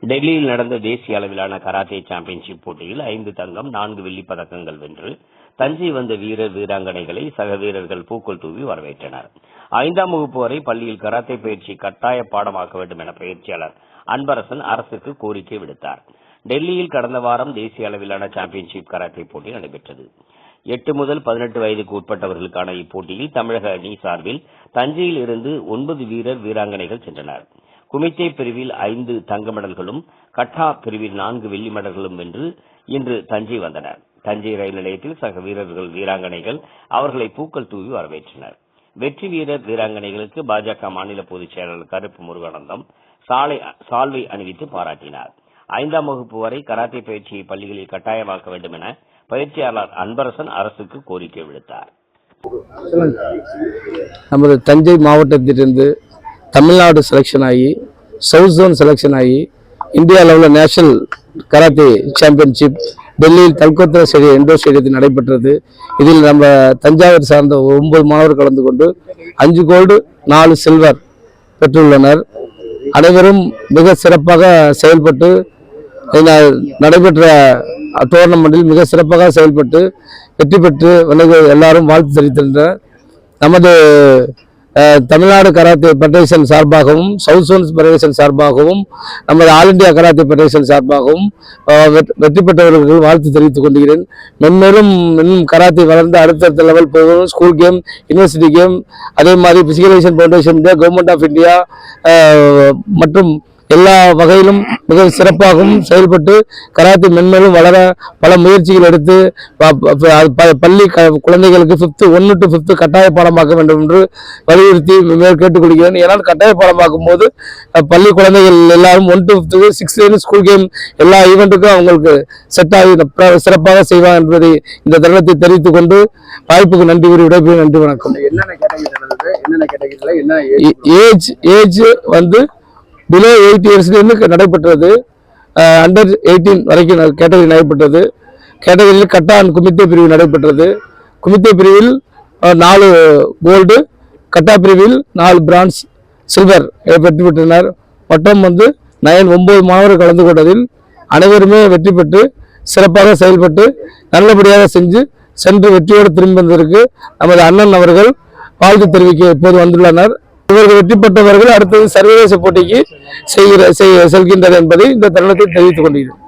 டெல்லியில் நடந்த தேசிய அளவிலான கராத்தே சாம்பியன்ஷிப் போட்டியில் ஐந்து தங்கம் நான்கு வெள்ளிப் பதக்கங்கள் வென்று தஞ்சை வந்த வீரர் வீராங்கனைகளை சக வீரர்கள் பூக்கள் தூவி வரவேற்றனர். ஐந்தாம் வகுப்பு வரை பள்ளியில் கராத்தே பயிற்சி கட்டாய பாடமாக்க வேண்டும் என பயிற்சியாளர் அன்பரசன் அரசுக்கு கோரிக்கை விடுத்தார். டெல்லியில் கடந்த வாரம் தேசிய அளவிலான சாம்பியன்ஷிப் கராத்தே போட்டி நடைபெற்றது. எட்டு முதல் பதினெட்டு வயதுக்கு உட்பட்டவர்களுக்கான இப்போட்டியில் தமிழக அணி சார்பில் தஞ்சையில் இருந்து ஒன்பது வீரர் வீராங்கனைகள் சென்றனர். குமித்தே பிரிவில் ஐந்து தங்க மெடல்களும் கட்டா பிரிவில் நான்கு வெள்ளி மெடல்களும் வென்று இன்று தஞ்சை வந்தனர். தஞ்சை ரயில் நிலையத்தில் சக வீரர்கள் வீராங்கனைகள் அவர்களை பூக்கள் தூவி வரவேற்றனர். வெற்றி வீரர் வீராங்கனைகளுக்கு பாஜக மாநில பொதுச் செயலாளர் கருப்பு முருகானந்தம் சாலை சால்வை அணிவித்து பாராட்டினார். ஐந்தாம் வகுப்பு வரை கராத்தே பயிற்சியை பள்ளிகளில் கட்டாயமாக்க வேண்டும் என பயிற்சியாளர் அன்பரசன் அரசுக்கு கோரிக்கை விடுத்தார். நமது தஞ்சை மாவட்டத்திலிருந்து தமிழ்நாடு செலெக்ஷன் ஆகி சவுத் ஜோன் செலெக்ஷன் ஆகி இந்தியா லெவலில் நேஷனல் கராத்தே சாம்பியன்ஷிப் டெல்லியில் தல்கோத்ரா ஸ்டேடியம் இண்டோர் ஸ்டேடியத்தில் நடைபெற்றது. இதில் நம்ம தஞ்சாவூர் சார்ந்த ஒன்பது மாணவர் கலந்து கொண்டு அஞ்சு கோல்டு நாலு சில்வர் பெற்றுள்ளனர். அனைவரும் மிக சிறப்பாக செயல்பட்டு நடைபெற்ற டோர்னமெண்டில் மிக சிறப்பாக செயல்பட்டு வெற்றி பெற்று விலகு எல்லாரும் வாழ்த்து தெரிவித்திருந்த நமது தமிழ்நாடு கராத்தே ஃபெடரேஷன் சார்பாகவும் சவுத் சோன்ஸ் ஃபெடரேஷன் சார்பாகவும் நமது ஆல் இந்தியா கராத்தே ஃபெடரேஷன் சார்பாகவும் வெற்றி- வெற்றி பெற்றவர்களுக்கு வாழ்த்து தெரிவித்துக் கொள்கிறேன். மென்மேலும் இன்னும் கராத்தே வளர்ந்து அடுத்தடுத்த லெவல் போகணும். ஸ்கூல் கேம் யூனிவர்சிட்டி கேம் அதே மாதிரி பிசிகலைசேஷன் foundation India government of India மற்றும் எல்லா வகையிலும் மிக சிறப்பாகவும் செயல்பட்டு கராத்தே மென்மேலும் வளர பல முயற்சிகள் எடுத்து பள்ளி க- குழந்தைகளுக்கு ஃபிஃப்த்து ஒன்று டு ஃபிஃப்த்து கட்டாய பாடமாக்க வேண்டும் என்று வலியுறுத்தி மேல் கேட்டுக்கொள்கிறேன். ஏன்னா கட்டாய பாடமாக்கும் போது பள்ளி குழந்தைகள் எல்லாரும் one to fifth sixth school game எல்லா ஈவெண்ட்டுக்கும் அவங்களுக்கு செட் ஆகி சிறப்பாக செய்வாங்க என்பதை இந்த தருணத்தை தெரிவித்துக் கொண்டு வாய்ப்புக்கு நன்றி கூறி விடைபெறும் நன்றி வணக்கம். ஏஜ் ஏஜ் வந்து பிலோ எயிட் இயர்ஸ்லேருந்து நடைபெற்றது அண்டர் எயிட்டீன் வரைக்கும் கேட்டகரி நடைபெற்றது. கேட்டகரியில் கட்டா அண்ட் குமித்தே பிரிவு நடைபெற்றது. குமித்தே பிரிவில் நாலு கோல்டு கட்டா பிரிவில் நாலு பிரான்ஸ் சில்வர் வெற்றி பெற்றனர் மொத்தம் வந்து நயன் ஒன்பது மாணவர்கள் கலந்து கொண்டதில் அனைவருமே வெற்றி பெற்று சிறப்பாக செயல்பட்டு நல்லபடியாக செஞ்சு சென்று வெற்றியோடு திரும்பி வந்ததற்கு நமது அண்ணன் அவர்கள் வாழ்த்து தெரிவிக்க இப்போது வந்துள்ளனர் இவர்கள் வெற்றி பெற்றவர்கள் அடுத்தது சர்வதேச போட்டிக்கு செய்கிற செய்- செல்கின்றனர் என்பதை இந்த தருணத்தில் தெரிவித்துக் கொண்டிருக்கிறோம்